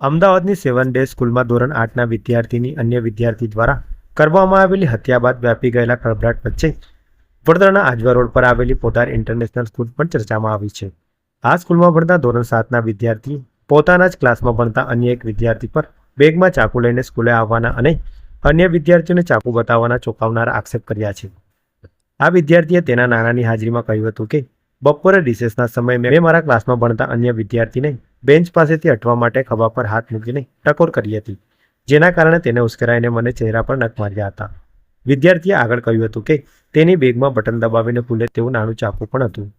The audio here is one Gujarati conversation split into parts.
અમદાવાદની સેવન ડે સ્કૂલમાં ધોરણ આઠના વિદ્યાર્થીની અન્ય વિદ્યાર્થી દ્વારા કરવામાં આવેલી હત્યા બાદ વ્યાપી ગયેલા ખળભળાટ વચ્ચે વડોદરાના આજવા રોડ પર આવેલી પોદાર ઇન્ટરનેશનલ સ્કૂલ પણ ચર્ચામાં આવી છે. આ સ્કૂલમાં ભણતા ધોરણ સાતના વિદ્યાર્થી, પોતાના જ ક્લાસમાં ભણતા અન્ય એક વિદ્યાર્થી પર બેગમાં ચાકુ લઈને સ્કૂલે આવવાના અને અન્ય વિદ્યાર્થીઓને ચાકુ બતાવવાના ચોંકાવનારા આક્ષેપ કર્યા છે. આ વિદ્યાર્થીએ તેના નાનાની હાજરીમાં કહ્યું હતું કે, બપોરે રિસેસના સમયે મેં મારા ક્લાસમાં ભણતા અન્ય વિદ્યાર્થીને બેન્ચ પાસેથી હટવા માટે ખભા પર હાથ મૂકીને ટકોર કરી હતી, જેના કારણે તેને ઉશ્કેરાઈને મને ચહેરા પર નખ માર્યા હતા. વિદ્યાર્થીએ આગળ કહ્યું હતું કે તેની બેગમાં બટન દબાવીને ખુલે તેવું નાનું ચાકુ પણ હતું,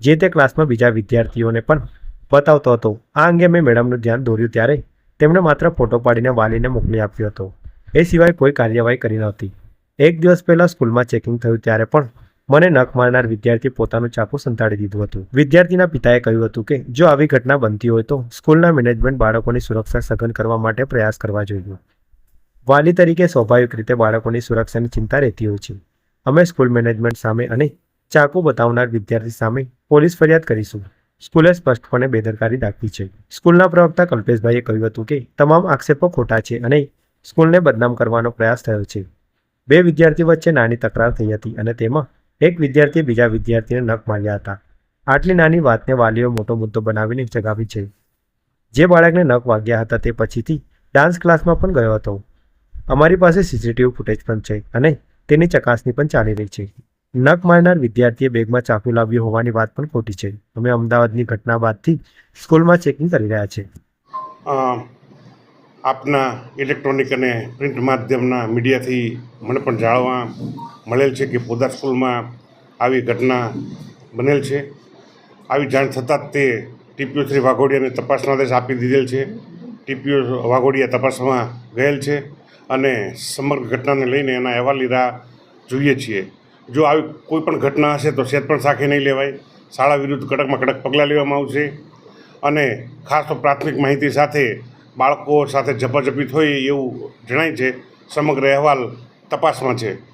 જે તે ક્લાસમાં બીજા વિદ્યાર્થીઓને પણ બતાવતો હતો. આ અંગે મેં મેડમનું ધ્યાન દોર્યું ત્યારે તેમણે માત્ર ફોટો પાડીને વાલીને મોકલી આપ્યો હતો. એ સિવાય કોઈ કાર્યવાહી કરી નહોતી. એક દિવસ પહેલાં સ્કૂલમાં ચેકિંગ થયું ત્યારે પણ મને નખ મારનાર વિદ્યાર્થી પોતાનું ચાકુ સંતાડી દીધું હતું. વિદ્યાર્થીના પિતાએ કહ્યું હતું કે, જો આવી ઘટના બનતી હોય તો સ્કૂલના મેનેજમેન્ટ બાળકોની સુરક્ષા સઘન કરવા માટે પ્રયાસ કરવા જોઈએ. વાલી તરીકે સ્વાભાવિક રીતે બાળકોની સુરક્ષાની ચિંતા રહેતી હોય છે. અમે સ્કૂલ મેનેજમેન્ટ સામે અને ચાકુ બતાવનાર વિદ્યાર્થી સામે પોલીસ ફરિયાદ કરીશું. સ્કૂલે સ્પષ્ટપણે બેદરકારી દાખવી છે. સ્કૂલના પ્રવક્તા કલ્પેશભાઈએ કહ્યું હતું કે, તમામ આક્ષેપો ખોટા છે અને સ્કૂલને બદનામ કરવાનો પ્રયાસ થયો છે. બે વિદ્યાર્થી વચ્ચે નાની તકરાર થઈ હતી અને તેમાં એક વિદ્યાર્થીએ બીજા વિદ્યાર્થીને નખ માર્યા હતા. આટલી નાની વાતને વાલીઓ મોટો મુદ્દો બનાવીને જગાવી છે. જે બાળકને નખ વાગ્યા હતા તે પછીથી ડાન્સ ક્લાસમાં પણ ગયો હતો. અમારી પાસે સીસીટીવી ફૂટેજ પણ છે અને તેની ચકાસણી પણ ચાલી રહી છે. નખ મારનાર વિદ્યાર્થીએ બેગમાં ચાકુ લાવ્યું હોવાની વાત પણ ખોટી છે. અમે અમદાવાદની ઘટના બાદથી સ્કૂલમાં ચેકિંગ કરી રહ્યા છે. અ, આપના ઇલેક્ટ્રોનિક અને પ્રિન્ટ માધ્યમના મીડિયાથી મને પણ જાણવા મળેલ છે કે પોદાર સ્કૂલમાં આવી ઘટના બનેલ છે. આવી જાણ થતાં જ તે ટીપીઓ શ્રી વાઘોડિયાને તપાસનો આદેશ આપી દીધેલ છે. ટીપીઓ વાઘોડિયા તપાસમાં ગયેલ છે અને સમગ્ર ઘટનાને લઈને એના અહેવાલની રાહ જોઈએ છીએ. જો આવી કોઈ પણ ઘટના હશે તો સેત પણ સાખી નહીં લેવાય. શાળા વિરુદ્ધ કડકમાં કડક પગલાં લેવામાં આવશે. અને ખાસ તો પ્રાથમિક માહિતી સાથે બાળકો સાથે ઝપાઝપી થઈ એવું જણાય છે. સમગ્ર અહેવાલ તપાસમાં છે.